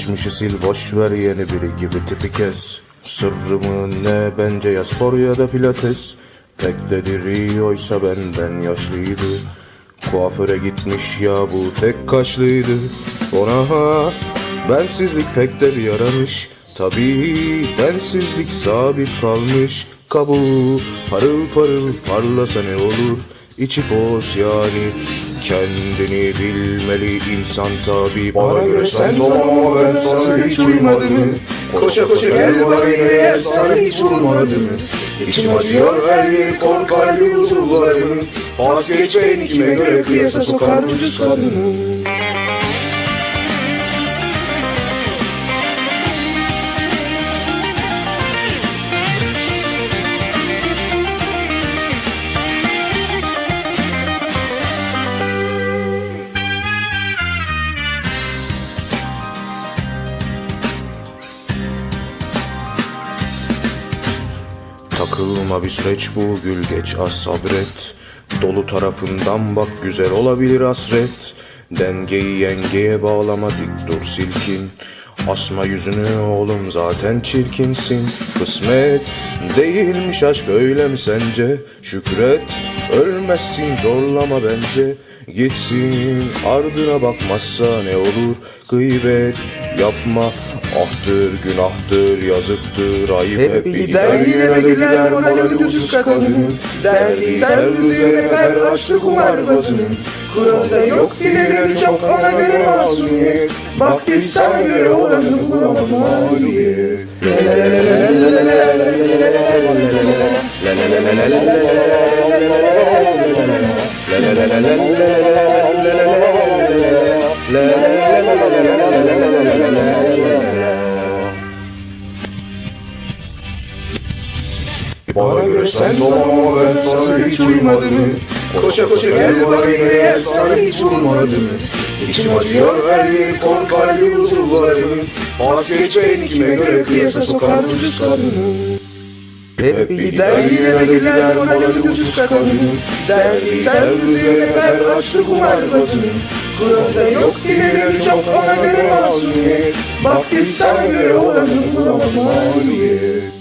Geçmişi sil boş ver yeni biri gibi tipi kes. Sırrımı ne bence ya spor ya da pilates. Pek de diri oysa benden yaşlıydı. Kuaföre gitmiş ya bu tek kaşlıydı Ona ha bensizlik pek de bir yaramış. Tabii densizlik sabit kalmış. Kabuğu parıl parıl parlasa ne olur İçi fos yani kendini bilmeli insan tabi. Bana göre sen tamam ama ben sana hiç uymadı mı? Koşa koşa gel bana yine yer sana hiç vurmadı mı? İçim acıyor her yeri kor kalbi huzurlarımı Vazgeç beni kime göre kıyasa sokar ucuz kadını Takılma bir süreç bu. Gül geç az sabret. Dolu tarafından bak güzel olabilir hasret. Dengeyi yengeye bağlama dik dur silkin. Asma yüzünü oğlum zaten çirkinsin. Kısmet değilmiş aşk öyle mi sence? Şükret ölmezsin zorlama bence. Gitsin ardına bakmazsa ne olur? Gıybet yapma. Ahtır günahtır yazıktır ayıp Hep gider yine de güler morali ucuz kadını. Derdi ter üzerine ver açtı kumarbazını Kuralda yok dileleri çok ona göre masumiyet. Bak biz sana göre olanı bulamadım Bana göre sen tamam ama ben sana hiç uymadı mı? Koşa koşa gel bana yine sana hiç vurmadı mı? İçim acıyor her yeri kor kalbi huzurlarımı Vazgeç beni kime göre kıyasa sokar ucuz kadını. Hep bir gider yine de güler morali ucuz kadını. Derdi ter üzerine ver açtı kumarbazını Kuralda yok dileleri çok ona göre masumiyet. Bak biz sana göre olanı bulamadım mağlubiyet